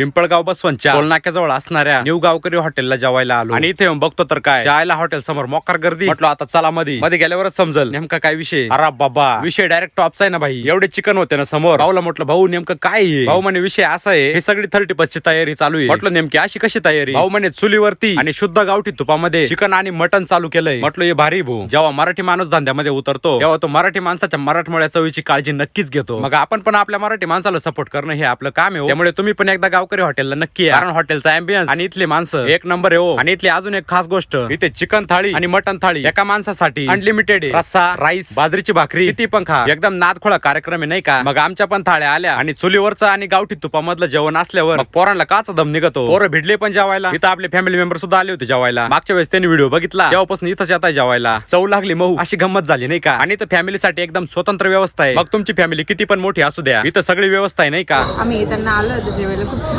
पिंपळगाव बसवंतच्या टोलनाक्याजवळ असणाऱ्या न्यू गावकरी हॉटेलला जेवायला आलो. आणि इथे येऊन बघतो तर काय? जायला हॉटेल समोर मोकार गर्दी. म्हटलं आता चला मध्ये मध्ये गेल्यावरच समजल. नेमका काय विषय? अरे बाबा. विषय डायरेक्ट टॉपचा आहे ना भाई. एवढे चिकन होते ना समोर. भाऊला म्हटलं भाऊ नेमकं काय आहे? भाऊ म्हणे विषय असा आहे. हे सगळी थर्टी ची तयारी चालू आहे. म्हटलं नेमकी अशी कशी तयारी? भाऊ म्हणे चुलीवरती आणि शुद्ध गावठी तुपामध्ये चिकन आणि मटन चालू केलंय. म्हटलं हे भारी भाऊ. जेव्हा मराठी माणूस धंद्यामध्ये उतरतो तेव्हा तो मराठी माणसाच्या मराठमोळ्या चवीची काळजी नक्कीच घेतो. मग आपण पण आपल्या मराठी माणसाला सपोर्ट करणं हे आपलं काम आहे हो. त्यामुळे तुम्ही पण एकदा गावकरी हॉटेलला नक्की या. कारण हॉटेलचा अँबियन्स आणि इथली माणसं. एक नंबर आहे हो. आणि इथली अजून एक खास गोष्ट. इथे चिकन थाळी आणि मटन थाळी. एका माणसासाठी अनलिमिटेड रस्सा राईस बाजरीची भाकरी. किती पण खा. एकदम नादखोळा कार्यक्रम आहे नाही का? मग आमच्या पण थाळ्या आल्या. आणि चुलीवरचं आणि गावठी तुपामधलं जेवण असल्यावर मग पोरांना काचा दम निघतो. पोरं भिडले पण जेवायला. इथं आपले फॅमिली मेंबर सुद्धा आले होते जेवायला. मागच्या वेळेस त्यांनी व्हिडिओ बघितला. तेव्हापासून इथंच येत जेवायला. चव लागली मऊ. अशी गंमत झाली नाही का? आणि इथं फॅमिलीसाठी एकदम स्वतंत्र व्यवस्था आहे. मग तुमची फॅमिली किती पण मोठी असू द्या. इथं सगळी व्यवस्था आहे नाही का? आम्ही त्यांना आलो होतो जेवायला. खूप छान